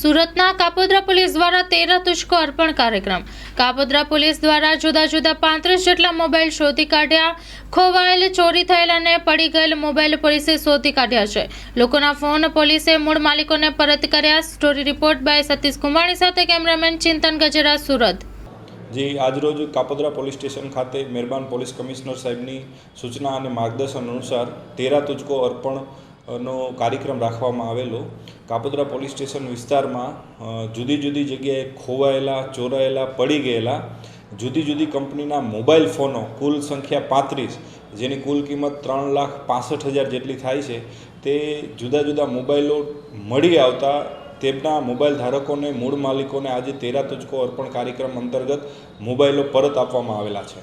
સુરતના કાપોદ્રા પોલીસ દ્વારા તેરા તુષ્કો અર્પણ કાર્યક્રમ. કાપોદ્રા પોલીસ દ્વારા જુદા જુદા પાંત્રીસ જેટલા મોબાઈલ શોધી કાઢ્યા. ખોવાયેલ, ચોરી થયેલ અને પડી ગયેલ મોબાઈલ પોલીસે શોધી કાઢ્યા છે. લોકોના ફોન પોલીસે મૂળ માલિકોને પરત કર્યા. Story report by Satish Kumani સાથે કેમેરામેન ચિંતન ગજેરા, સુરત. જે, આજરોજ કાપોદ્રા પોલીસ સ્ટેશન ખાતે મહેરબાન પોલીસ કમિશનર સાહેબની સૂચના અને માર્ગદર્શન અનુસાર તેરા તુજકો અર્પણ નો કાર્યક્રમ રાખવામાં આવેલો. કાપોદ્રા પોલીસ સ્ટેશન વિસ્તારમાં જુદી જુદી જગ્યાએ ખોવાયેલા, ચોરાયેલા, પડી ગયેલા, જુદી જુદી કંપનીના મોબાઈલ ફોનો, કુલ સંખ્યા પાંત્રીસ, જેની કુલ કિંમત ત્રણ લાખ પાસઠ હજાર જેટલી થાય છે, તે જુદા જુદા મોબાઈલો મળી આવતા તેમના મોબાઈલ ધારકોને, મૂળ માલિકોને આજે તેરા તુજકો અર્પણ કાર્યક્રમ અંતર્ગત મોબાઈલો પરત આપવામાં આવેલા છે.